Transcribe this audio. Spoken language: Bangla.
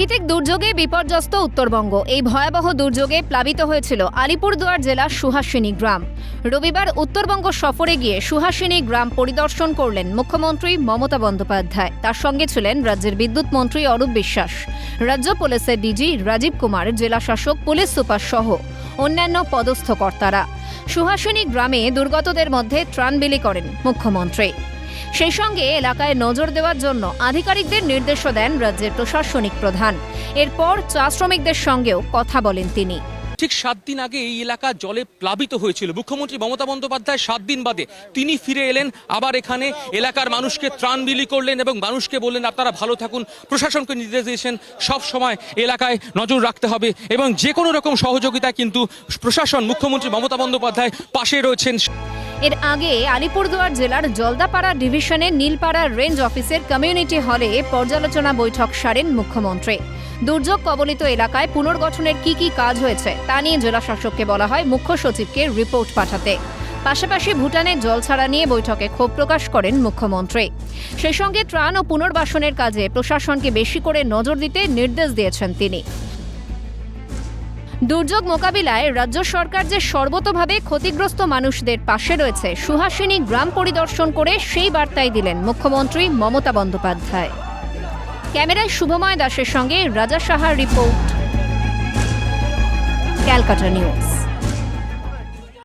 প্রাকৃতিক দুর্যোগে বিপর্যস্ত উত্তরবঙ্গ। এই ভয়াবহ দুর্যোগে প্লাবিত হয়েছিল আলিপুরদুয়ার জেলার সুহাসিনী গ্রাম। রবিবার উত্তরবঙ্গ সফরে গিয়ে সুহাসিনী গ্রাম পরিদর্শন করলেন মুখ্যমন্ত্রী মমতা বন্দ্যোপাধ্যায়। তার সঙ্গে ছিলেন রাজ্যের বিদ্যুৎ মন্ত্রী অরূপ বিশ্বাস। রাজ্য পুলিশের ডিজি রাজীব কুমার, জেলা শাসক পুলিশ সুপার সহ অন্যান্য পদস্থ কর্তারা। সুহাসিনী গ্রামে দুর্গতদের মধ্যে ত্রাণ বিলি করেন মুখ্যমন্ত্রী। সেই সঙ্গে এলাকায় নজর দেওয়ার জন্য আধিকারিকদের নির্দেশও দেন রাজ্যের প্রশাসনিক প্রধান। এরপর চা শ্রমিকদের সঙ্গেও কথা বলেন তিনি। ঠিক সাত দিন আগে এই এলাকা জলে প্লাবিত হয়েছিল। মুখ্যমন্ত্রী মমতা বন্দ্যোপাধ্যায় সাত দিন বাদে তিনি ফিরে এলেন। আবার এখানে এলাকার মানুষকে ত্রাণ বিলি করলেন এবং মানুষকে বললেন, আপনারা ভালো থাকুন। প্রশাসনকে নির্দেশ দিয়েছেন, সব সময় এলাকায় নজর রাখতে হবে। এবং যে কোনো রকম সহযোগিতা কিন্তু প্রশাসন, মুখ্যমন্ত্রী মমতা বন্দ্যোপাধ্যায় পাশে রয়েছেন। এর আগে আলিপুরদুয়ার জেলার জলদাপাড়া ডিভিশনের নীলপাড়া রেঞ্জ অফিসের কমিউনিটি হলে পর্যালোচনা বৈঠক সারেন মুখ্যমন্ত্রী। দুর্যোগ কবলিত এলাকায় পুনর্গঠনের কি কি কাজ হয়েছে তা নিয়ে জেলা শাসককে বলা হয় মুখ্য সচিবকে রিপোর্ট পাঠাতে। পাশাপাশি ভুটানের জল ছাড়া নিয়ে বৈঠকে ক্ষোভ প্রকাশ করেন মুখ্যমন্ত্রী। সেই সঙ্গে ত্রাণ ও পুনর্বাসনের কাজে প্রশাসনকে বেশি করে নজর দিতে নির্দেশ দিয়েছেন তিনি। দুর্যোগ মোকাবিলায় রাজ্য সরকার যে সর্বতোভাবে ক্ষতিগ্রস্ত মানুষদের পাশে রয়েছে, সুহাসিনী গ্রাম পরিদর্শন করে সেই বার্তাই দিলেন মুখ্যমন্ত্রী মমতা বন্দ্যোপাধ্যায়। ক্যামেরায় শুভময় দাসের সঙ্গে রাজা সাহার রিপোর্ট, ক্যালকাটা নিউজ।